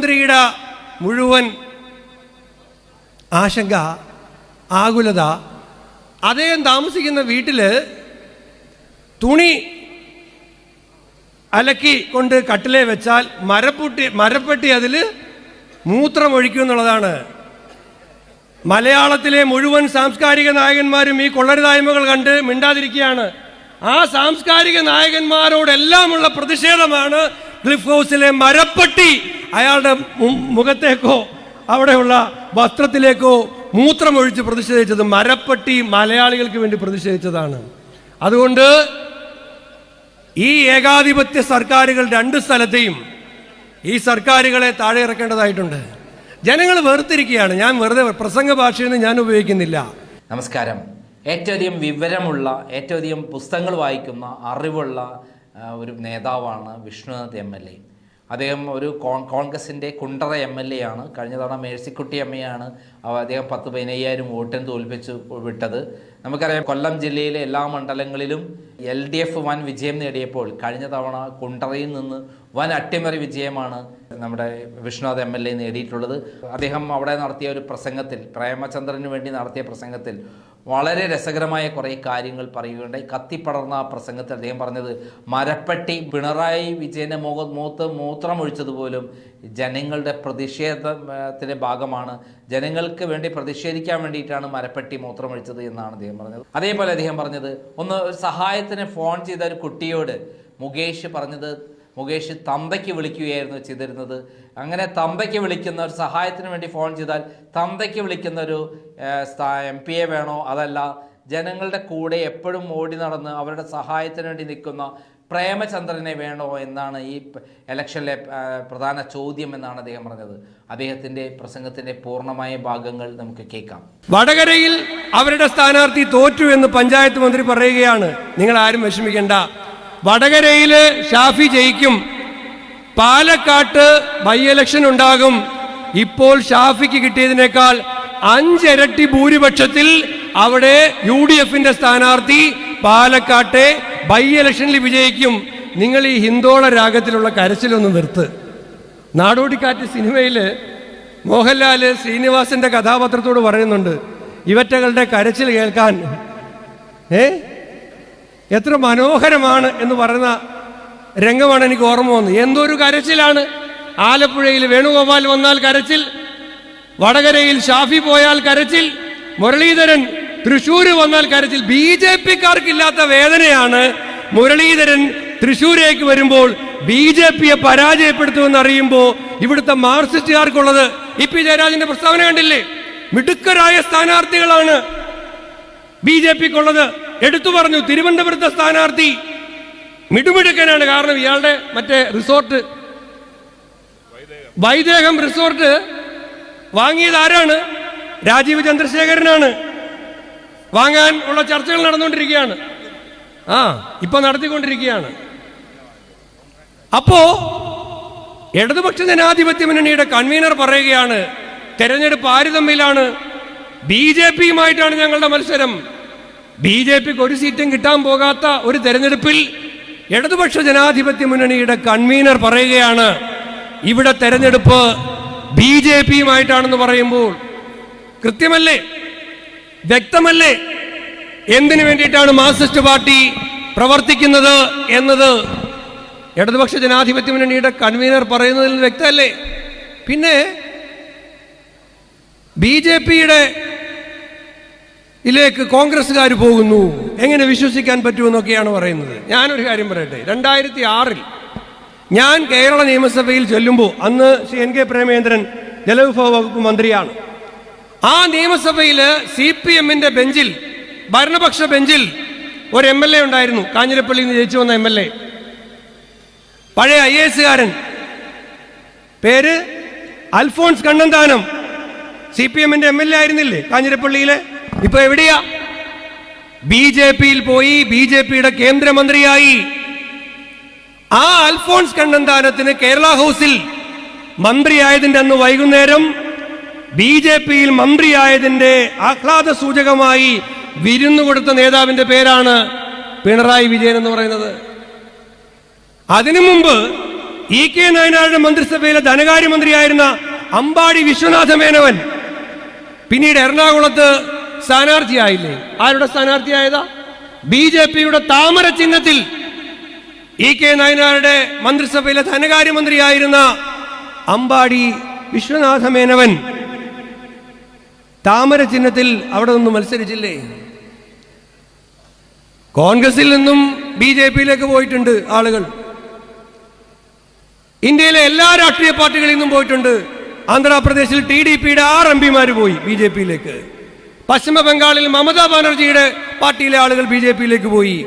മന്ത്രിയുടെ മുഴുവൻ ആശങ്ക ആകുലത അദ്ദേഹം താമസിക്കുന്ന വീട്ടിൽ തുണി അലക്കി കൊണ്ട് കട്ടിലെ വെച്ചാൽ മരപ്പൊട്ടി മരപ്പെട്ടി അതിൽ മൂത്രമൊഴിക്കും എന്നുള്ളതാണ് മലയാളത്തിലെ മുഴുവൻ സാംസ്കാരിക നായകന്മാരും ഈ കൊള്ളരുതായ്മകൾ കണ്ട് മിണ്ടാതിരിക്കുകയാണ്. ആ സാംസ്കാരിക നായകന്മാരോടെല്ലാമുള്ള പ്രതിഷേധമാണ് ക്ലിഫ് ഹൗസിലെ മരപ്പട്ടി അയാളുടെ മുഖത്തേക്കോ അവിടെയുള്ള വസ്ത്രത്തിലേക്കോ മൂത്രമൊഴിച്ച് പ്രതിഷേധിച്ചത് മരപ്പട്ടി മലയാളികൾക്ക് വേണ്ടി പ്രതിഷേധിച്ചതാണ്. അതുകൊണ്ട് ഈ ഏകാധിപത്യ സർക്കാരുകൾ രണ്ട് സ്ഥലത്തെയും ഈ സർക്കാരുകളെ താഴെ ഇറക്കേണ്ടതായിട്ടുണ്ട്. ജനങ്ങൾ വേർതിരിക്കുകയാണ് ഞാൻ വെറുതെ പ്രസംഗ ഭാഷയൊന്നും ഞാൻ ഉപയോഗിക്കുന്നില്ല. നമസ്കാരം. ഏറ്റവും അധികം വിവരമുള്ള ഏറ്റവും അധികം പുസ്തകങ്ങൾ വായിക്കുന്ന അറിവുള്ള ഒരു നേതാവാണ് വിഷ്ണുനാഥ് എം എൽ എ. അദ്ദേഹം ഒരു കോൺ കോൺഗ്രസിന്റെ കുണ്ടറ എം എൽ എ ആണ്. കഴിഞ്ഞ തവണ മേഴ്സിക്കുട്ടി അമ്മയാണ് അദ്ദേഹം പത്ത് പതിനയ്യായിരം വോട്ടിന് തോൽപ്പിച്ച് വിട്ടത്. നമുക്കറിയാം കൊല്ലം ജില്ലയിലെ എല്ലാ മണ്ഡലങ്ങളിലും എൽ ഡി എഫ് വൻ വിജയം നേടിയപ്പോൾ കഴിഞ്ഞ തവണ കുണ്ടറയിൽ നിന്ന് വൻ അട്ടിമറി വിജയമാണ് നമ്മുടെ വിഷ്ണുനാഥ് എം എൽ എ നേടിയിട്ടുള്ളത്. അദ്ദേഹം അവിടെ നടത്തിയ ഒരു പ്രസംഗത്തിൽ പ്രേമചന്ദ്രന് വേണ്ടി നടത്തിയ പ്രസംഗത്തിൽ വളരെ രസകരമായ കുറേ കാര്യങ്ങൾ പറയുകയുണ്ടായി. കത്തിപ്പടർന്ന ആ പ്രസംഗത്തിൽ അദ്ദേഹം പറഞ്ഞത് മരപ്പെട്ടി പിണറായി വിജയന്റെ മുഖ മൂത്ത് മൂത്രമൊഴിച്ചതുപോലും ജനങ്ങളുടെ പ്രതിഷേധത്തിന്റെ ഭാഗമാണ്. ജനങ്ങൾക്ക് വേണ്ടി പ്രതിഷേധിക്കാൻ വേണ്ടിയിട്ടാണ് മരപ്പെട്ടി മൂത്രമൊഴിച്ചത് എന്നാണ് അദ്ദേഹം പറഞ്ഞത്. അതേപോലെ അദ്ദേഹം പറഞ്ഞത് ഒന്ന് ഒരു സഹായത്തിന് ഫോൺ ചെയ്ത ഒരു കുട്ടിയോട് മുകേഷ് പറഞ്ഞത് മുകേഷ് തന്തയ്ക്ക് വിളിക്കുകയായിരുന്നു ചെയ്തിരുന്നത്. അങ്ങനെ തന്തയ്ക്ക് വിളിക്കുന്ന ഒരു സഹായത്തിന് വേണ്ടി ഫോൺ ചെയ്താൽ തന്തയ്ക്ക് വിളിക്കുന്ന ഒരു എം എ വേണോ? അതല്ല ജനങ്ങളുടെ കൂടെ എപ്പോഴും ഓടി നടന്ന് അവരുടെ സഹായത്തിന് വേണ്ടി നിൽക്കുന്ന പ്രേമചന്ദ്രനെ വേണോ എന്നാണ് ഈ എലക്ഷനിലെ പ്രധാന ചോദ്യം എന്നാണ് അദ്ദേഹം പറഞ്ഞത്. അദ്ദേഹത്തിന്റെ പ്രസംഗത്തിന്റെ പൂർണമായ ഭാഗങ്ങൾ നമുക്ക് കേൾക്കാം. വടകരയിൽ അവരുടെ സ്ഥാനാർത്ഥി തോറ്റു എന്ന് പഞ്ചായത്ത് മന്ത്രി പറയുകയാണ്. നിങ്ങൾ ആരും വിഷമിക്കേണ്ട. വടകരയിൽ ഷാഫി ജയിക്കും. പാലക്കാട്ട് ബൈ ഇലക്ഷൻ ഉണ്ടാകും. ഇപ്പോൾ ഷാഫിക്ക് കിട്ടിയതിനേക്കാൾ അഞ്ചിരട്ടി ഭൂരിപക്ഷത്തിൽ അവിടെ യു ഡി എഫിന്റെ സ്ഥാനാർത്ഥി പാലക്കാട്ടെ ബൈ ഇലക്ഷനിൽ വിജയിക്കും. നിങ്ങൾ ഈ ഹിന്ദോള രാഗത്തിലുള്ള കരച്ചിലൊന്ന് നിർത്ത്. നാടോടിക്കാറ്റ് സിനിമയിൽ മോഹൻലാൽ ശ്രീനിവാസന്റെ കഥാപാത്രത്തോട് പറയുന്നുണ്ട് ഇവറ്റകളുടെ കരച്ചിൽ കേൾക്കാൻ ഏ? എത്ര മനോഹരമാണ് എന്ന് പറയുന്ന രംഗമാണ് എനിക്ക് ഓർമ്മ വന്നത്. എന്തൊരു കരച്ചിലാണ്. ആലപ്പുഴയിൽ വേണുഗോപാൽ വന്നാൽ കരച്ചിൽ വടകരയിൽ ഷാഫി പോയാൽ കരച്ചിൽ മുരളീധരൻ തൃശ്ശൂര് വന്നാൽ കാര്യത്തിൽ ബി ജെ പിക്കാർക്കില്ലാത്ത വേദനയാണ് മുരളീധരൻ തൃശ്ശൂരേക്ക് വരുമ്പോൾ ബി ജെ പിയെ പരാജയപ്പെടുത്തുമെന്ന് അറിയുമ്പോൾ ഇവിടുത്തെ മാർക്സിസ്റ്റുകാർക്കുള്ളത് ഇ പി ജയരാജന്റെ പ്രസ്താവന കണ്ടില്ലേ? മിടുക്കരായ സ്ഥാനാർത്ഥികളാണ് ബി ജെ പിക്കുള്ളത്. എടുത്തു പറഞ്ഞു തിരുവനന്തപുരത്തെ സ്ഥാനാർത്ഥി മിടുമിടുക്കനാണ്. കാരണം ഇയാളുടെ മറ്റേ റിസോർട്ട് വൈദേഹം റിസോർട്ട് വാങ്ങിയത് ആരാണ്? രാജീവ് ചന്ദ്രശേഖരനാണ്. വാങ്ങാൻ ഉള്ള ചർച്ചകൾ നടന്നുകൊണ്ടിരിക്കുകയാണ്. ആ ഇപ്പൊ നടത്തിക്കൊണ്ടിരിക്കുകയാണ്. അപ്പോ ഇടതുപക്ഷ ജനാധിപത്യ മുന്നണിയുടെ കൺവീനർ പറയുകയാണ് തെരഞ്ഞെടുപ്പ് ആര് തമ്മിലാണ് ബി ജെ പിയുമായിട്ടാണ് ഞങ്ങളുടെ മത്സരം. ബി ജെ പിക്ക് ഒരു സീറ്റും കിട്ടാൻ പോകാത്ത ഒരു തെരഞ്ഞെടുപ്പിൽ ഇടതുപക്ഷ ജനാധിപത്യ മുന്നണിയുടെ കൺവീനർ പറയുകയാണ് ഇവിടെ തെരഞ്ഞെടുപ്പ് ബി ജെ പിയുമായിട്ടാണെന്ന് പറയുമ്പോൾ കൃത്യമല്ലേ? വ്യക്തമല്ലേ? എന്തിനു വേണ്ടിയിട്ടാണ് മാർക്സിസ്റ്റ് പാർട്ടി പ്രവർത്തിക്കുന്നത് എന്നത്? ഇടതുപക്ഷ ജനാധിപത്യ മുന്നണിയുടെ കൺവീനർ പറയുന്നതിൽ വ്യക്തമല്ലേ? പിന്നെ ബി ജെ പിയുടെ ഇതിലേക്ക് കോൺഗ്രസ്സുകാർ പോകുന്നു. എങ്ങനെ വിശ്വസിക്കാൻ പറ്റുമെന്നൊക്കെയാണ് പറയുന്നത്. ഞാനൊരു കാര്യം പറയട്ടെ. രണ്ടായിരത്തി ആറിൽ ഞാൻ കേരള നിയമസഭയിൽ ചെല്ലുമ്പോൾ അന്ന് ശ്രീ എൻ കെ പ്രേമേന്ദ്രൻ ജലവിഭവ വകുപ്പ് മന്ത്രിയാണ്. ആ നിയമസഭയിൽ സി പി എമ്മിന്റെ ബെഞ്ചിൽ ഭരണപക്ഷ ബെഞ്ചിൽ ഒരു എം എൽ എ ഉണ്ടായിരുന്നു. കാഞ്ഞിരപ്പള്ളിയിൽ നിന്ന് ജയിച്ചു വന്ന എം എൽ എ. പഴയ ഐ എസുകാരൻ പേര് അൽഫോൺസ് കണ്ണന്താനം. സി പി എമ്മിന്റെ എം എൽ എ ആയിരുന്നില്ലേ കാഞ്ഞിരപ്പള്ളിയിലെ? ഇപ്പൊ എവിടെയാ? ബി ജെ പിയിൽ പോയി ബി ജെ പിയുടെ കേന്ദ്രമന്ത്രിയായി. ആ അൽഫോൺസ് കണ്ണന്താനത്തിന് കേരള ഹൗസിൽ മന്ത്രിയായതിന്റെ അന്ന് വൈകുന്നേരം ബി ജെ പിയിൽ മന്ത്രിയായതിന്റെ ആഹ്ലാദ സൂചകമായി വിരുന്നു കൊടുത്ത നേതാവിന്റെ പേരാണ് പിണറായി വിജയൻ എന്ന് പറയുന്നത്. അതിനു മുമ്പ് ഇ കെ നായനാരുടെ മന്ത്രിസഭയിലെ ധനകാര്യമന്ത്രിയായിരുന്ന അമ്പാടി വിശ്വനാഥ മേനവൻ പിന്നീട് എറണാകുളത്ത് സ്ഥാനാർത്ഥിയായില്ലേ? ആരുടെ സ്ഥാനാർത്ഥിയായതാ? ബി ജെ പിയുടെ താമര ചിഹ്നത്തിൽ ഇ കെ നായനാരുടെ മന്ത്രിസഭയിലെ ധനകാര്യമന്ത്രിയായിരുന്ന അമ്പാടി വിശ്വനാഥ മേനവൻ താമര ചിഹ്നത്തിൽ അവിടെ നിന്ന് മത്സരിച്ചില്ലേ? കോൺഗ്രസിൽ നിന്നും ബി ജെ പിയിലേക്ക് പോയിട്ടുണ്ട് ആളുകൾ. ഇന്ത്യയിലെ എല്ലാ രാഷ്ട്രീയ പാർട്ടികളിൽ നിന്നും പോയിട്ടുണ്ട്. ആന്ധ്രാപ്രദേശിൽ ടി ഡി പിയുടെ ആറ് എം പിമാർ പോയി ബി ജെ പിയിലേക്ക്. പശ്ചിമ ബംഗാളിൽ മമതാ ബാനർജിയുടെ പാർട്ടിയിലെ ആളുകൾ ബി ജെ പിയിലേക്ക് പോയി.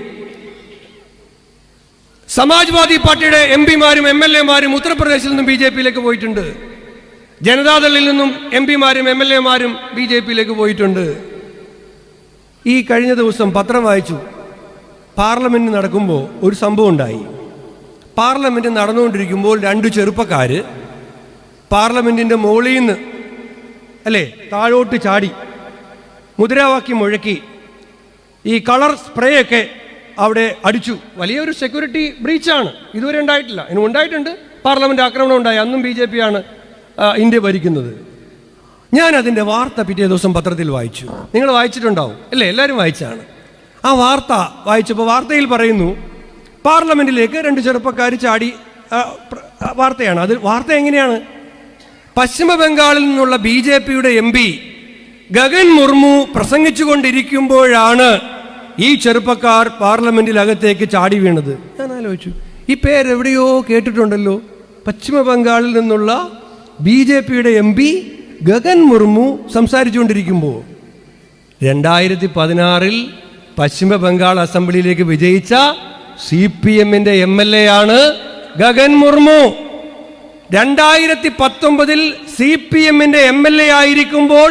സമാജ്വാദി പാർട്ടിയുടെ എം പിമാരും എം എൽ എമാരും ഉത്തർപ്രദേശിൽ നിന്നും ബി ജെ പിയിലേക്ക് പോയിട്ടുണ്ട്. ജനതാദളിൽ നിന്നും എം പിമാരും എം എൽ എമാരും ബി ജെ പിയിലേക്ക് പോയിട്ടുണ്ട്. ഈ കഴിഞ്ഞ ദിവസം പത്രം വായിച്ചു. പാർലമെന്റ് നടക്കുമ്പോൾ ഒരു സംഭവം ഉണ്ടായി. പാർലമെന്റ് നടന്നുകൊണ്ടിരിക്കുമ്പോൾ രണ്ട് ചെറുപ്പക്കാർ പാർലമെന്റിന്റെ മുകളിൽ നിന്ന് അല്ലേ താഴോട്ട് ചാടി മുദ്രാവാക്യം മുഴക്കി ഈ കളർ സ്പ്രേ ഒക്കെ അവിടെ അടിച്ചു. വലിയൊരു സെക്യൂരിറ്റി ബ്രീച്ചാണ്. ഇതുവരെ ഉണ്ടായിട്ടില്ല. ഇനി ഉണ്ടായിട്ടുണ്ട്. പാർലമെന്റ് ആക്രമണം ഉണ്ടായി. അന്നും ബി ജെ പി ആണ് ആ, ഇന്ത്യ ഭരിക്കുന്നത്. ഞാൻ അതിന്റെ വാർത്ത പിറ്റേ ദിവസം പത്രത്തിൽ വായിച്ചു. നിങ്ങൾ വായിച്ചിട്ടുണ്ടാവും. അല്ലേ എല്ലാവരും വായിച്ചാണ്. ആ വാർത്ത വായിച്ചപ്പോൾ വാർത്തയിൽ പറയുന്നു പാർലമെന്റിലേക്ക് രണ്ട് ചെറുപ്പക്കാർ ചാടി വാർത്തയാണ്. അത് വാർത്ത എങ്ങനെയാണ്? പശ്ചിമ ബംഗാളിൽ നിന്നുള്ള ബി ജെ പിയുടെ എം പി ഗഗൻ മുർമു പ്രസംഗിച്ചുകൊണ്ടിരിക്കുമ്പോഴാണ് ഈ ചെറുപ്പക്കാർ പാർലമെന്റിലകത്തേക്ക് ചാടി വീണത്. ഞാൻ ആലോചിച്ചു ഈ പേരെവിടെയോ കേട്ടിട്ടുണ്ടല്ലോ. പശ്ചിമ ബംഗാളിൽ നിന്നുള്ള ബി ജെ പിയുടെ എം പി ഗഗൻ മുർമു സംസാരിച്ചുകൊണ്ടിരിക്കുമ്പോൾ രണ്ടായിരത്തി പതിനാറിൽ പശ്ചിമ ബംഗാൾ അസംബ്ലിയിലേക്ക് വിജയിച്ച സി പി എമ്മിന്റെ എം എൽ എ ആണ് ഗഗൻ മുർമു. രണ്ടായിരത്തി പത്തൊമ്പതിൽ സി പി എമ്മിന്റെ എം എൽ എ ആയിരിക്കുമ്പോൾ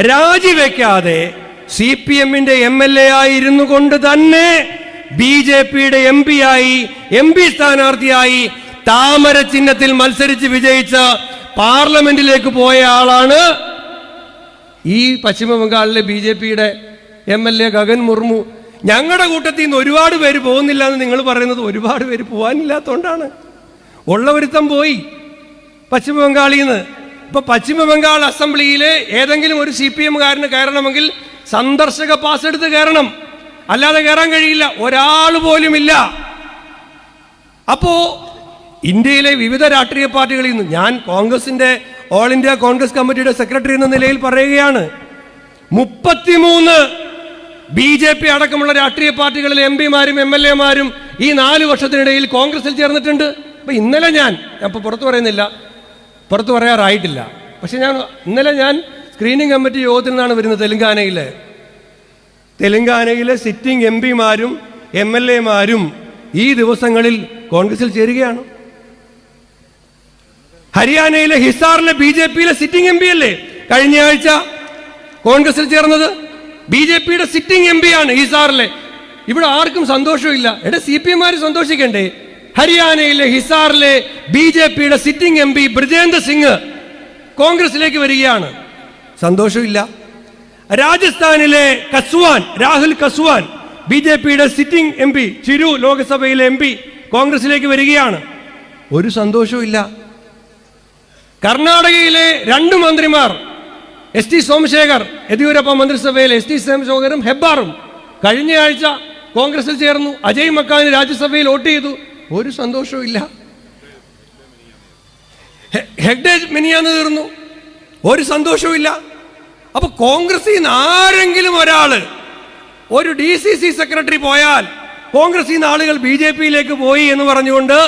രാജിവെക്കാതെ സി പി എമ്മിന്റെ എം എൽ എ ആയിരുന്നു കൊണ്ട് തന്നെ ബി ജെ പിയുടെ എം പി ആയി എം പി സ്ഥാനാർത്ഥിയായി താമര ചിഹ്നത്തിൽ മത്സരിച്ച് വിജയിച്ച പാർലമെന്റിലേക്ക് പോയ ആളാണ് ഈ പശ്ചിമ ബംഗാളിലെ ബി ജെ പിയുടെ M L A Gagan Murmu. ഞങ്ങളുടെ കൂട്ടത്തിൽ നിന്ന് ഒരുപാട് പേര് പോകുന്നില്ല എന്ന് നിങ്ങൾ പറയുന്നത് ഒരുപാട് പേര് പോകാനില്ലാത്തതുകൊണ്ടാണ് ഉള്ളവരുത്തം പോയി പശ്ചിമ ബംഗാളിൽ നിന്ന് ഇപ്പൊ പശ്ചിമ ബംഗാൾ അസംബ്ലിയിൽ ഏതെങ്കിലും ഒരു സി പി എമ്മുകാരന് കയറണമെങ്കിൽ സന്ദർശക പാസ് എടുത്ത് കയറണം. അല്ലാതെ കയറാൻ കഴിയില്ല. ഒരാൾ പോലും ഇല്ല അപ്പോ ഇന്ത്യയിലെ വിവിധ രാഷ്ട്രീയ പാർട്ടികളിൽ നിന്ന് ഞാൻ കോൺഗ്രസിന്റെ ഓൾ ഇന്ത്യ കോൺഗ്രസ് കമ്മിറ്റിയുടെ സെക്രട്ടറി എന്ന നിലയിൽ പറയുകയാണ്. മുപ്പത്തിമൂന്ന് ബി ജെ പി അടക്കമുള്ള രാഷ്ട്രീയ പാർട്ടികളിലെ എം പിമാരും എം എൽ എമാരും ഈ നാല് വർഷത്തിനിടയിൽ കോൺഗ്രസിൽ ചേർന്നിട്ടുണ്ട്. അപ്പൊ ഇന്നലെ ഞാൻ ഞാൻ പുറത്തു പറയുന്നില്ല. പുറത്തു പറയാറായിട്ടില്ല. പക്ഷെ ഞാൻ ഇന്നലെ ഞാൻ സ്ക്രീനിങ് കമ്മിറ്റി യോഗത്തിൽ നിന്നാണ് വരുന്നത് തെലങ്കാനയിലെ. തെലങ്കാനയിലെ സിറ്റിംഗ് എം പിമാരും എം എൽ എമാരും ഈ ദിവസങ്ങളിൽ കോൺഗ്രസിൽ ചേരുകയാണ്. ഹരിയാനയിലെ ഹിസാറിലെ ബി ജെ പിയിലെ സിറ്റിംഗ് എം പി അല്ലേ? കഴിഞ്ഞ ആഴ്ച കോൺഗ്രസിൽ ചേർന്നത് ബി ജെ പിയുടെ സിറ്റിംഗ് എം പി ആണ് ഹിസാറിലെ. ഇവിടെ ആർക്കും സന്തോഷമില്ല. എടെ സി പി എമാര് സന്തോഷിക്കണ്ടേ? ഹരിയാനയിലെ ഹിസാറിലെ ബി ജെ പിയുടെ sitting M P Brijendra Singh കോൺഗ്രസിലേക്ക് വരികയാണ്. സന്തോഷമില്ല. രാജസ്ഥാനിലെ കസ്വാൻ രാഹുൽ കസ്വാൻ ബി ജെ പിയുടെ സിറ്റിംഗ് എം പി ചിരു ലോക്സഭയിലെ എം പി കോൺഗ്രസിലേക്ക് വരികയാണ്. ഒരു സന്തോഷവും കർണാടകയിലെ രണ്ട് മന്ത്രിമാർ എസ് ടി സോമശേഖർ യെദ്യൂരപ്പ മന്ത്രിസഭയിൽ എസ് ടി സോമശേഖറും ഹെബ്ബാറും കഴിഞ്ഞയാഴ്ച കോൺഗ്രസിൽ ചേർന്നു. അജയ് മക്കാന് രാജ്യസഭയിൽ വോട്ട് ചെയ്തു. ഒരു സന്തോഷവും ഇല്ല. ഹെഗ്ഡേജ് ഹെഗ്ഡെ മിനിയാന്ന് തീർന്നു. ഒരു സന്തോഷവും ഇല്ല. അപ്പൊ കോൺഗ്രസിൽ നിന്ന് ആരെങ്കിലും ഒരാൾ ഒരു ഡി സി സി സെക്രട്ടറി പോയാൽ കോൺഗ്രസിൽ നിന്ന് ആളുകൾ ബി ജെ പിയിലേക്ക് പോയി എന്ന് പറഞ്ഞുകൊണ്ട്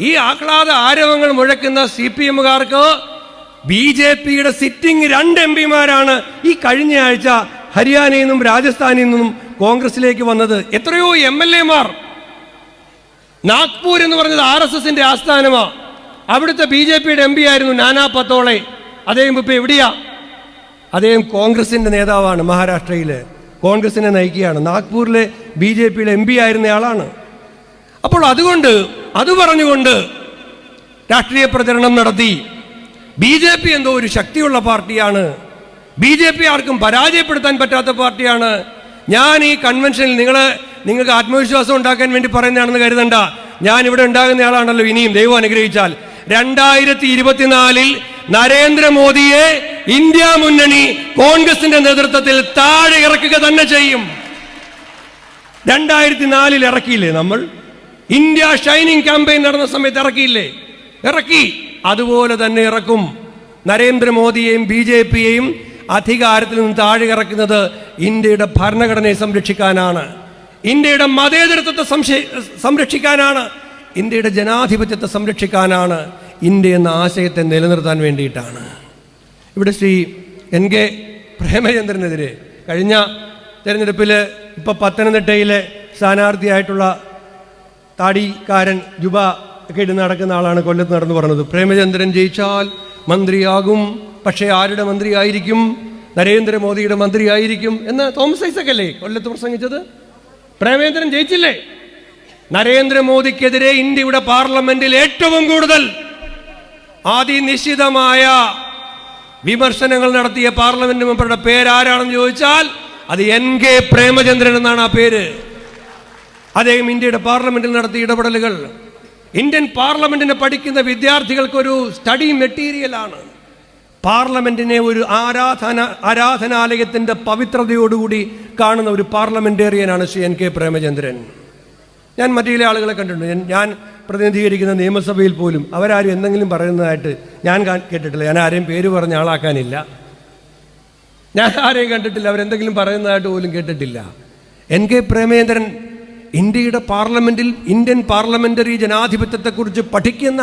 ഈ ആഹ്ലാദ ആരവങ്ങൾ മുഴക്കുന്ന സി പി എമ്മുകാർക്ക് ബി ജെ പിയുടെ സിറ്റിംഗ് രണ്ട് എം പിമാരാണ് ഈ കഴിഞ്ഞയാഴ്ച ഹരിയാനയിൽ നിന്നും രാജസ്ഥാനിൽ നിന്നും കോൺഗ്രസിലേക്ക് വന്നത്. എത്രയോ എം എൽ എമാർ നാഗ്പൂർ എന്ന് പറഞ്ഞത് ആർ എസ് എസിന്റെ ആസ്ഥാനമാ. അവിടുത്തെ ബി ജെ പിയുടെ എം പി ആയിരുന്നു നാനാ പത്തോളെ. അദ്ദേഹം ഇപ്പൊ എവിടെയാ? അദ്ദേഹം കോൺഗ്രസിന്റെ നേതാവാണ് മഹാരാഷ്ട്രയിലെ. കോൺഗ്രസിനെ നയിക്കുകയാണ്. നാഗ്പൂരിലെ ബി ജെ പിയിലെ എം പി ആയിരുന്നയാളാണ്. അപ്പോൾ അതുകൊണ്ട് അത് പറഞ്ഞുകൊണ്ട് രാഷ്ട്രീയ പ്രചരണം നടത്തി. ബി ജെ പി എന്തോ ഒരു ശക്തിയുള്ള പാർട്ടിയാണ്. ബി ജെ പി ആർക്കും പരാജയപ്പെടുത്താൻ പറ്റാത്ത പാർട്ടിയാണ്. ഞാൻ ഈ കൺവെൻഷനിൽ നിങ്ങൾ നിങ്ങൾക്ക് ആത്മവിശ്വാസം ഉണ്ടാക്കാൻ വേണ്ടി പറയുന്നതാണെന്ന് കരുതണ്ട. ഞാൻ ഇവിടെ ഉണ്ടാകുന്ന ആളാണല്ലോ ഇനിയും ദൈവം അനുഗ്രഹിച്ചാൽ. രണ്ടായിരത്തി ഇരുപത്തിനാലിൽ നരേന്ദ്രമോദിയെ ഇന്ത്യ മുന്നണി കോൺഗ്രസിന്റെ നേതൃത്വത്തിൽ താഴെ ഇറക്കുക തന്നെ ചെയ്യും. രണ്ടായിരത്തി നാലിൽ ഇറക്കിയില്ലേ നമ്മൾ? ഇന്ത്യ ഷൈനിങ് ക്യാമ്പയിൻ നടന്ന സമയത്ത് ഇറക്കിയില്ലേ? ഇറക്കി. അതുപോലെ തന്നെ ഇറക്കും. നരേന്ദ്രമോദിയെയും ബി ജെ പിയെയും അധികാരത്തിൽ നിന്ന് താഴെ ഇറക്കുന്നത് ഇന്ത്യയുടെ ഭരണഘടനയെ സംരക്ഷിക്കാനാണ്. ഇന്ത്യയുടെ മതേതരത്വത്തെ സംരക്ഷിക്കാനാണ്. ഇന്ത്യയുടെ ജനാധിപത്യത്തെ സംരക്ഷിക്കാനാണ് ഇന്ത്യ എന്ന ആശയത്തെ നിലനിർത്താൻ വേണ്ടിയിട്ടാണ്. ഇവിടെ ശ്രീ എൻ കെ പ്രേമചന്ദ്രനെതിരെ കഴിഞ്ഞ തെരഞ്ഞെടുപ്പിൽ ഇപ്പൊ പത്തനംതിട്ടയിലെ സ്ഥാനാർത്ഥിയായിട്ടുള്ള താടിക്കാരൻ ജുബ ഒക്കെ ഇട്ട് നടക്കുന്ന ആളാണ് കൊല്ലത്ത് നടന്നു പറഞ്ഞത്. പ്രേമചന്ദ്രൻ ജയിച്ചാൽ മന്ത്രിയാകും. പക്ഷേ ആരുടെ മന്ത്രിയായിരിക്കും? നരേന്ദ്രമോദിയുടെ മന്ത്രിയായിരിക്കും എന്ന് തോമസ് ഐസക് അല്ലേ കൊല്ലത്ത് പ്രസംഗിച്ചത്? പ്രേമചന്ദ്രൻ ജയിച്ചില്ലേ? നരേന്ദ്രമോദിക്കെതിരെ ഇന്ത്യയുടെ പാർലമെന്റിൽ ഏറ്റവും കൂടുതൽ അതിനിശ്ചിതമായ വിമർശനങ്ങൾ നടത്തിയ പാർലമെന്റ് മെമ്പറുടെ പേരാരാണെന്ന് ചോദിച്ചാൽ അത് എൻ കെ പ്രേമചന്ദ്രൻ എന്നാണ് ആ പേര്. അദ്ദേഹം ഇന്ത്യയുടെ പാർലമെന്റിൽ നടത്തിയ ഇടപെടലുകൾ. ഇന്ത്യൻ പാർലമെന്റിനെ പഠിക്കുന്ന വിദ്യാർത്ഥികൾക്കൊരു സ്റ്റഡി മെറ്റീരിയലാണ് പാർലമെന്റിനെ ഒരു ആരാധന ആരാധനാലയത്തിന്റെ പവിത്രതയോടുകൂടി കാണുന്ന ഒരു പാർലമെന്റേറിയനാണ് ശ്രീ എൻ കെ പ്രേമചന്ദ്രൻ. ഞാൻ മറ്റു ആളുകളെ കണ്ടിട്ടുണ്ട്. ഞാൻ പ്രതിനിധീകരിക്കുന്ന നിയമസഭയിൽ പോലും അവരാരും എന്തെങ്കിലും പറയുന്നതായിട്ട് ഞാൻ കേട്ടിട്ടില്ല. ഞാൻ ആരെയും പേര് പറഞ്ഞ ആളാക്കാനില്ല. ഞാൻ ആരെയും കണ്ടിട്ടില്ല. അവരെന്തെങ്കിലും പറയുന്നതായിട്ട് പോലും കേട്ടിട്ടില്ല. എൻ കെ പ്രേമേന്ദ്രൻ ഇന്ത്യയുടെ പാർലമെന്റിൽ ഇന്ത്യൻ പാർലമെന്ററി ജനാധിപത്യത്തെക്കുറിച്ച് പഠിക്കുന്ന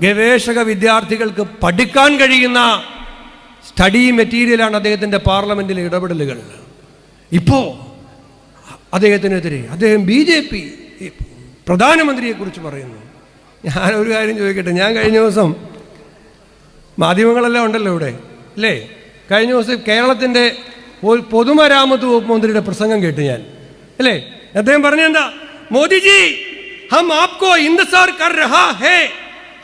ഗവേഷക വിദ്യാർത്ഥികൾക്ക് പഠിക്കാൻ കഴിയുന്ന സ്റ്റഡി മെറ്റീരിയലാണ് അദ്ദേഹത്തിന്റെ പാർലമെന്റിലെ ഇടപെടലുകൾ. ഇപ്പോൾ അദ്ദേഹത്തിനെതിരെ അദ്ദേഹം ബി ജെ പി പ്രധാനമന്ത്രിയെക്കുറിച്ച് പറയുന്നു. ഞാൻ ഒരു കാര്യം ചോദിക്കട്ടെ ഞാൻ കഴിഞ്ഞ ദിവസം മാധ്യമങ്ങളെല്ലാം ഉണ്ടല്ലോ ഇവിടെ അല്ലേ? കഴിഞ്ഞ ദിവസം കേരളത്തിന്റെ പൊതുമരാമത്ത് വകുപ്പ് മന്ത്രിയുടെ പ്രസംഗം കേട്ടു ഞാൻ അല്ലേ? അദ്ദേഹം പറഞ്ഞെന്താ? മോദിജി ഹം ആപ്കോ ഇന്തസാർ കർ രഹാ ഹേ.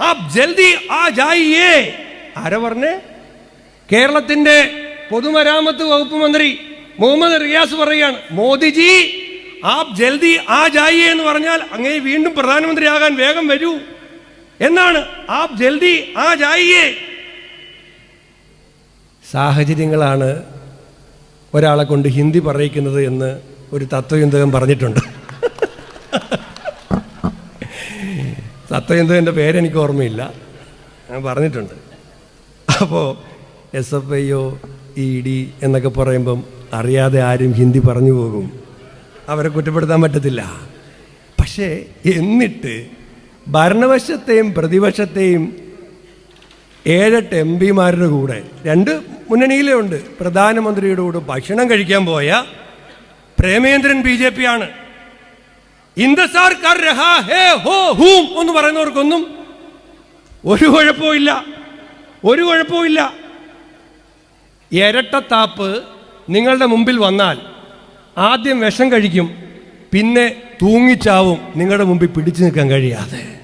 ആപ് ജൽദി ആ ജായിയേ. ആരാ പറഞ്ഞേ? കേരളത്തിന്റെ പൊതുമരാമത്ത് വകുപ്പ് മന്ത്രി മുഹമ്മദ് റിയാസ് പറയുകയാണ്. മോദിജി ആപ് ജൽദി ആ ജായിയേ എന്ന് പറഞ്ഞാൽ അങ്ങേ വീണ്ടും പ്രധാനമന്ത്രി പ്രധാനമന്ത്രിയാകാൻ വേഗം വരൂ. എന്നാണ് ആപ് ജൽദി ആ ജായിയേ. സാഹചര്യങ്ങളാണ് ഒരാളെ കൊണ്ട് ഹിന്ദി പറയിക്കുന്നത് എന്ന് ഒരു തത്വചിന്തകൻ പറഞ്ഞിട്ടുണ്ട്. തത്വചിന്തകന്റെ പേരെനിക്ക് ഓർമ്മയില്ല. ഞാൻ പറഞ്ഞിട്ടുണ്ട്. അപ്പോൾ S F I O E D എന്നൊക്കെ പറയുമ്പം അറിയാതെ ആരും ഹിന്ദി പറഞ്ഞു പോകും. അവരെ കുറ്റപ്പെടുത്താൻ പറ്റത്തില്ല. പക്ഷേ എന്നിട്ട് ഭരണപക്ഷത്തെയും പ്രതിപക്ഷത്തെയും ഏഴെട്ട് എം പിമാരുടെ കൂടെ രണ്ട് മുന്നണിയിലേ ഉണ്ട് പ്രധാനമന്ത്രിയുടെ കൂടെ ഭക്ഷണം കഴിക്കാൻ പോയ പ്രേമേന്ദ്രൻ ബി ജെ പി ആണ്. ഹേ ഹോ ഹൂം എന്ന് പറയുന്നവർക്കൊന്നും ഒരു കുഴപ്പമില്ല ഒരു കുഴപ്പമില്ല ഇരട്ടത്താപ്പ് നിങ്ങളുടെ മുമ്പിൽ വന്നാൽ ആദ്യം വിഷം കഴിക്കും പിന്നെ തൂങ്ങിച്ചാവും നിങ്ങളുടെ മുമ്പിൽ പിടിച്ചു നിൽക്കാൻ കഴിയാതെ.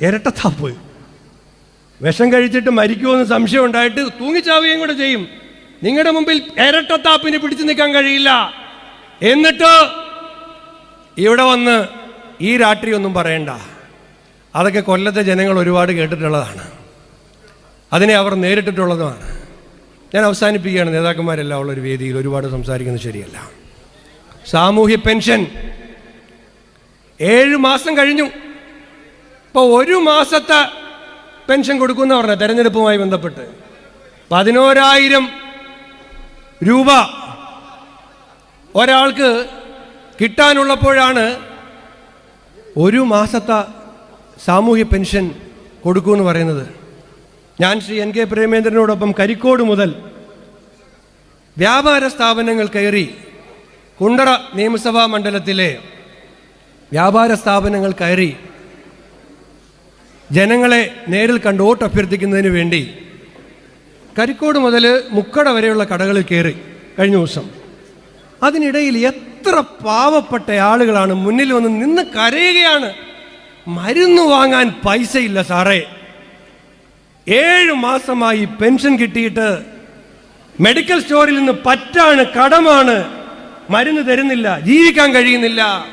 ഇരട്ടത്താപ്പ്. വിഷം കഴിച്ചിട്ട് മരിക്കുമെന്ന് സംശയം ഉണ്ടായിട്ട് തൂങ്ങിച്ചാവുകയും കൂടെ ചെയ്യും. നിങ്ങളുടെ മുമ്പിൽ ഇരട്ടത്താപ്പിന് പിടിച്ചു നിൽക്കാൻ കഴിയില്ല. എന്നിട്ട് ഇവിടെ വന്ന് ഈ രാത്രി ഒന്നും പറയണ്ട. അതൊക്കെ കൊല്ലത്തെ ജനങ്ങൾ ഒരുപാട് കേട്ടിട്ടുള്ളതാണ്. അതിനെ അവർ നേരിട്ടിട്ടുള്ളതുമാണ്. ഞാൻ അവസാനിപ്പിക്കുകയാണ്. നേതാക്കന്മാരെല്ലാം ഉള്ള ഒരു വേദിയിൽ ഒരുപാട് സംസാരിക്കുന്നത് ശരിയല്ല. സാമൂഹ്യ പെൻഷൻ ഏഴ് മാസം കഴിഞ്ഞു. ഇപ്പോൾ ഒരു മാസത്തെ പെൻഷൻ കൊടുക്കുന്ന പറഞ്ഞ തെരഞ്ഞെടുപ്പുമായി ബന്ധപ്പെട്ട് പതിനോരായിരം രൂപ ഒരാൾക്ക് കിട്ടാനുള്ളപ്പോഴാണ് ഒരു മാസത്തെ സാമൂഹ്യ പെൻഷൻ കൊടുക്കുമെന്ന് പറയുന്നത്. ഞാൻ ശ്രീ എൻ കെ പ്രേമേന്ദ്രനോടൊപ്പം കരിക്കോട് മുതൽ വ്യാപാര സ്ഥാപനങ്ങൾ കയറി കുണ്ടറ നിയമസഭാ മണ്ഡലത്തിലെ വ്യാപാര സ്ഥാപനങ്ങൾ കയറി ജനങ്ങളെ നേരിൽ കണ്ട് വോട്ട് അഭ്യർത്ഥിക്കുന്നതിന് വേണ്ടി കരിക്കോട് മുതൽ മുക്കട വരെയുള്ള കടകളിൽ കയറി കഴിഞ്ഞ ദിവസം. അതിനിടയിൽ എത്ര പാവപ്പെട്ട ആളുകളാണ് മുന്നിൽ വന്ന് നിന്ന് കരയുകയാണ്. മരുന്ന് വാങ്ങാൻ പൈസയില്ല സാറേ. ഏഴ് മാസമായി പെൻഷൻ കിട്ടിയിട്ട് മെഡിക്കൽ സ്റ്റോറിൽ നിന്ന് പറ്റാണ് കടമാണ്. മരുന്ന് തരുന്നില്ല ജീവിക്കാൻ കഴിയുന്നില്ല.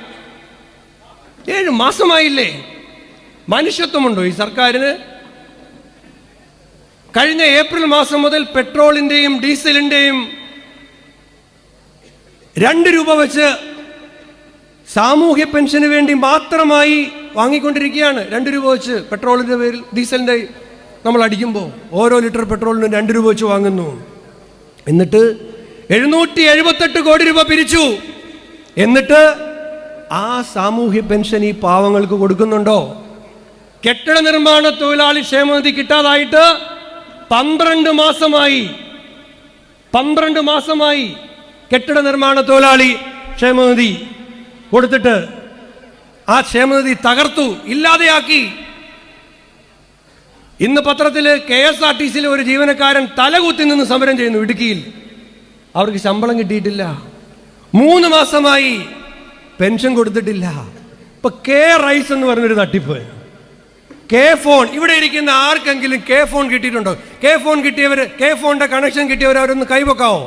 ഏഴ് മാസമായില്ലേ? മനുഷ്യത്വമുണ്ടോ ഈ സർക്കാരിന്? കഴിഞ്ഞ ഏപ്രിൽ മാസം മുതൽ പെട്രോളിന്റെയും ഡീസലിന്റെയും രണ്ട് രൂപ വെച്ച് സാമൂഹ്യ പെൻഷന് വേണ്ടി മാത്രമായി വാങ്ങിക്കൊണ്ടിരിക്കുകയാണ്. രണ്ട് രൂപ വെച്ച് പെട്രോളിന്റെ പേരിൽ ഡീസലിന്റെ നമ്മൾ അടിക്കുമ്പോൾ ഓരോ ലിറ്റർ പെട്രോളിനും രണ്ട് രൂപ വെച്ച് വാങ്ങുന്നു. എന്നിട്ട് എഴുന്നൂറ്റി എഴുപത്തെട്ട് കോടി രൂപ പിരിച്ചു. എന്നിട്ട് ആ സാമൂഹ്യ പെൻഷൻ ഈ പാവങ്ങൾക്ക് കൊടുക്കുന്നുണ്ടോ? കെട്ടിട നിർമ്മാണ തൊഴിലാളി ക്ഷേമനിധി കിട്ടാതായിട്ട് പന്ത്രണ്ട് മാസമായി പന്ത്രണ്ട് മാസമായി കെട്ടിട നിർമ്മാണ തൊഴിലാളി ക്ഷേമനിധി കൊടുത്തിട്ട് ആ ക്ഷേമനിധി തകർത്തു ഇല്ലാതെയാക്കി. ഇന്ന് പത്രത്തിൽ കെ എസ് ആർ ടി സിയിലെ ഒരു ജീവനക്കാരൻ തലകുത്തി നിന്ന് സമരം ചെയ്യുന്നു ഇടുക്കിയിൽ. അവർക്ക് ശമ്പളം കിട്ടിയിട്ടില്ല. മൂന്ന് മാസമായി പെൻഷൻ കൊടുത്തിട്ടില്ല. ഇപ്പൊ കെ റൈസ് എന്ന് പറഞ്ഞൊരു തട്ടിപ്പ്. കെ ഫോൺ ഇവിടെ ഇരിക്കുന്ന ആർക്കെങ്കിലും കെ ഫോൺ കിട്ടിയിട്ടുണ്ടോ? കെ ഫോൺ കിട്ടിയവർ കെ ഫോണിന്റെ കണക്ഷൻ കിട്ടിയവർ അവരൊന്ന് കൈവക്കാവോ?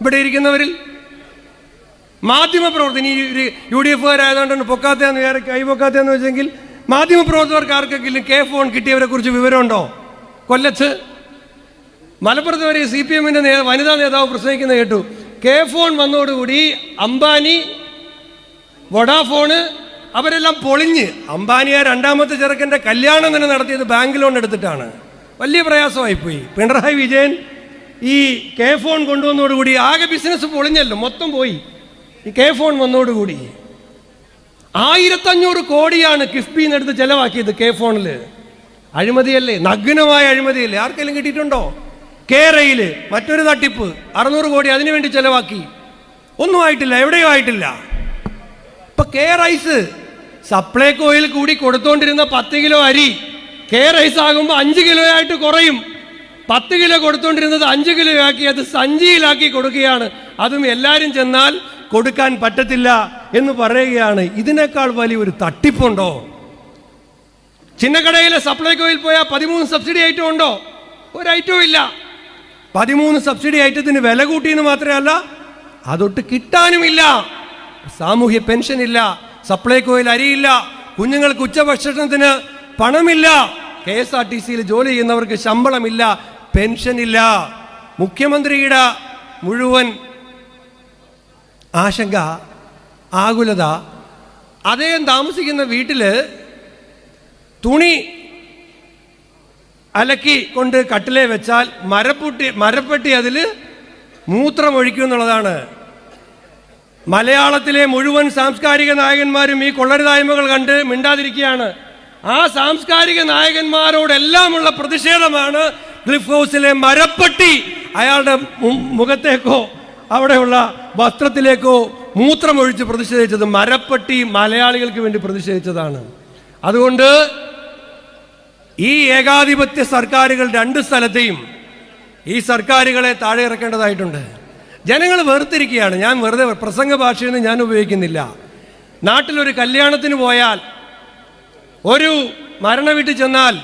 ഇവിടെ ഇരിക്കുന്നവരിൽ മാധ്യമപ്രവർത്തകൻ ഈ ഒരു യു ഡി എഫുകാരായതുകൊണ്ടാണ് പൊക്കാത്തതെന്ന് വേറെ കൈ പൊക്കാത്തതെന്ന് വെച്ചെങ്കിൽ മാധ്യമപ്രവർത്തകർക്ക് ആർക്കെങ്കിലും കെ ഫോൺ കിട്ടിയവരെ കുറിച്ച് വിവരമുണ്ടോ? കൊല്ലത്ത് മലപ്പുറത്ത് വരെ സി പി എമ്മിന്റെ വനിതാ നേതാവ് പ്രസംഗിക്കുന്ന കേട്ടു. കെ ഫോൺ വന്നതോടുകൂടി അംബാനി വൊഡാഫോണ് അവരെല്ലാം പൊളിഞ്ഞ്. അംബാനിയ രണ്ടാമത്തെ ചെറുക്കന്റെ കല്യാണം തന്നെ നടത്തിയത് ബാങ്ക് ലോൺ എടുത്തിട്ടാണ്. വലിയ പ്രയാസമായിപ്പോയി. പിണറായി വിജയൻ ഈ കെ ഫോൺ കൊണ്ടുവന്നതോടുകൂടി ആകെ ബിസിനസ് പൊളിഞ്ഞല്ലോ മൊത്തം പോയി. ഈ കെ ഫോൺ വന്നതോടുകൂടി. ആയിരത്തഞ്ഞൂറ് കോടിയാണ് കിഫ്ബിന്ന് എടുത്ത് ചെലവാക്കിയത് കെ ഫോണിൽ അഴിമതിയല്ലേ? നഗ്നമായ അഴിമതിയല്ലേ? ആർക്കെങ്കിലും കിട്ടിയിട്ടുണ്ടോ? കേരയിൽ മറ്റൊരു തട്ടിപ്പ് അറുന്നൂറ് കോടി അതിനു വേണ്ടി ചെലവാക്കി. ഒന്നും ആയിട്ടില്ല എവിടെയും ആയിട്ടില്ല. ഇപ്പൊ കെ റൈസ് സപ്ലൈകോയിൽ കൂടി കൊടുത്തോണ്ടിരുന്ന പത്ത് കിലോ അരി കെ റൈസ് ആകുമ്പോൾ അഞ്ച് കിലോ ആയിട്ട് കുറയും. പത്ത് കിലോ കൊടുത്തോണ്ടിരുന്നത് അഞ്ച് കിലോ ആക്കി അത് സഞ്ചിയിലാക്കി കൊടുക്കുകയാണ്. അതും എല്ലാവരും ചെന്നാൽ കൊടുക്കാൻ പറ്റത്തില്ല എന്ന് പറയുകയാണ്. ഇതിനേക്കാൾ വലിയൊരു തട്ടിപ്പുണ്ടോ? ചിന്നക്കടയിലെ സപ്ലൈകോയിൽ പോയാൽ പതിമൂന്ന് സബ്സിഡി ഐറ്റം ഉണ്ടോ? ഒരു ഐറ്റവും ഇല്ല. പതിമൂന്ന് സബ്സിഡി ഐറ്റത്തിന് വില കൂട്ടിയെന്ന് മാത്രമല്ല അതൊട്ട് കിട്ടാനുമില്ല. സാമൂഹ്യ പെൻഷൻ ഇല്ല സപ്ലൈകോയിൽ അരിയില്ല കുഞ്ഞുങ്ങൾക്ക് ഉച്ചഭക്ഷണത്തിന് പണമില്ല. കെ എസ് ആർ ടി സിയിൽ ജോലി ചെയ്യുന്നവർക്ക് ശമ്പളമില്ല. പെൻഷൻ ഇല്ല മുഖ്യമന്ത്രിയുടെ മുഴുവൻ ആശങ്ക ആകുലത അദ്ദേഹം താമസിക്കുന്ന വീട്ടിൽ തുണി അലക്കി കൊണ്ട് കട്ടിലെ വെച്ചാൽ മരപ്പൊട്ടി മരപ്പെട്ടി അതിൽ മൂത്രമൊഴിക്കും എന്നുള്ളതാണ് മലയാളത്തിലെ മുഴുവൻ സാംസ്കാരിക നായകന്മാരും ഈ കൊള്ളരുതായ്മകൾ കണ്ട് മിണ്ടാതിരിക്കുകയാണ്. ആ സാംസ്കാരിക നായകന്മാരോടെല്ലാമുള്ള പ്രതിഷേധമാണ് ക്ലിഫ് ഹൗസിലെ മരപ്പെട്ടി അയാളുടെ മുഖത്തേക്കോ അവിടെയുള്ള വസ്ത്രത്തിലേക്കോ മൂത്രമൊഴിച്ച് പ്രതിഷേധിച്ചത് മരപ്പെട്ടി മലയാളികൾക്ക് വേണ്ടി പ്രതിഷേധിച്ചതാണ്. അതുകൊണ്ട് ഈ ഏകാധിപത്യ സർക്കാരുകൾ രണ്ട് സ്ഥലത്തെയും ഈ സർക്കാരുകളെ താഴെ ഇറക്കേണ്ടതായിട്ടുണ്ട്. ജനങ്ങൾ വേർതിരിക്കുകയാണ്. ഞാൻ വെറുതെ പ്രസംഗ ഭാഷയൊന്നും ഞാൻ ഉപയോഗിക്കുന്നില്ല. നാട്ടിലൊരു കല്യാണത്തിന് പോയാൽ ഒരു മരണ വീട്ടിൽ ചെന്നാൽ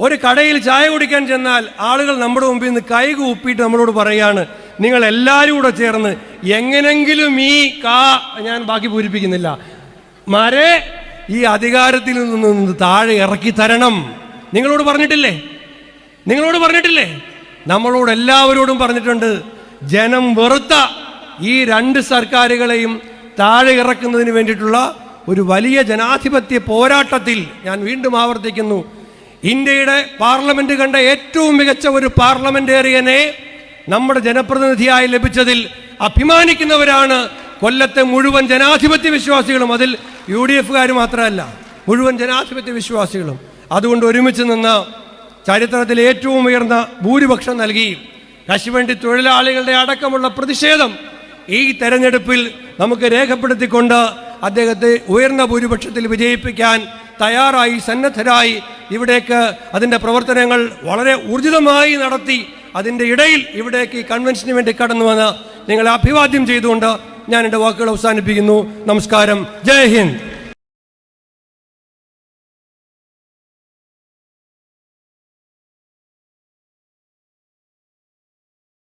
ഒരു കടയിൽ ചായ കുടിക്കാൻ ചെന്നാൽ ആളുകൾ നമ്മുടെ മുമ്പിൽ നിന്ന് കൈ കൂപ്പിയിട്ട് നമ്മളോട് പറയാണ് നിങ്ങൾ എല്ലാവരും കൂടെ ചേർന്ന് എങ്ങനെങ്കിലും ഈ കാ ഞാൻ ബാക്കി പൂരിപ്പിക്കുന്നില്ല. മരെ ഈ അധികാരത്തിൽ നിന്ന് താഴെ ഇറക്കി തരണം. നിങ്ങളോട് പറഞ്ഞിട്ടില്ലേ? നിങ്ങളോട് പറഞ്ഞിട്ടില്ലേ? നമ്മളോട് എല്ലാവരോടും പറഞ്ഞിട്ടുണ്ട് ജനം വെറുത്ത ഈ രണ്ട് സർക്കാരുകളെയും താഴെ ഇറക്കുന്നതിന് വേണ്ടിയിട്ടുള്ള ഒരു വലിയ ജനാധിപത്യ പോരാട്ടത്തിൽ ഞാൻ വീണ്ടും ആവർത്തിക്കുന്നു. ഇന്ത്യയുടെ പാർലമെന്റ് കണ്ട ഏറ്റവും മികച്ച ഒരു പാർലമെന്റേറിയനെ നമ്മുടെ ജനപ്രതിനിധിയായി ലഭിച്ചതിൽ അഭിമാനിക്കുന്നവരാണ് കൊല്ലത്തെ മുഴുവൻ ജനാധിപത്യ വിശ്വാസികളും. അതിൽ യു ഡി എഫുകാർ മാത്രമല്ല മുഴുവൻ ജനാധിപത്യ വിശ്വാസികളും. അതുകൊണ്ട് ഒരുമിച്ച് നിന്ന് ചരിത്രത്തിൽ ഏറ്റവും ഉയർന്ന ഭൂരിപക്ഷം നൽകി. കശുവണ്ടി തൊഴിലാളികളുടെ അടക്കമുള്ള പ്രതിഷേധം ഈ തെരഞ്ഞെടുപ്പിൽ നമുക്ക് രേഖപ്പെടുത്തിക്കൊണ്ട് അദ്ദേഹത്തെ ഉയർന്ന ഭൂരിപക്ഷത്തിൽ വിജയിപ്പിക്കാൻ തയ്യാറായി സന്നദ്ധരായി ഇവിടേക്ക് അതിന്റെ പ്രവർത്തനങ്ങൾ വളരെ ഊർജിതമായി നടത്തി. അതിന്റെ ഇടയിൽ ഇവിടേക്ക് ഈ കൺവെൻഷന് വേണ്ടി കടന്നു വന്ന് നിങ്ങളെ അഭിവാദ്യം ചെയ്തുകൊണ്ട് ഞാൻ എന്റെ വാക്കുകൾ അവസാനിപ്പിക്കുന്നു. നമസ്കാരം. ജയ് ഹിന്ദ്.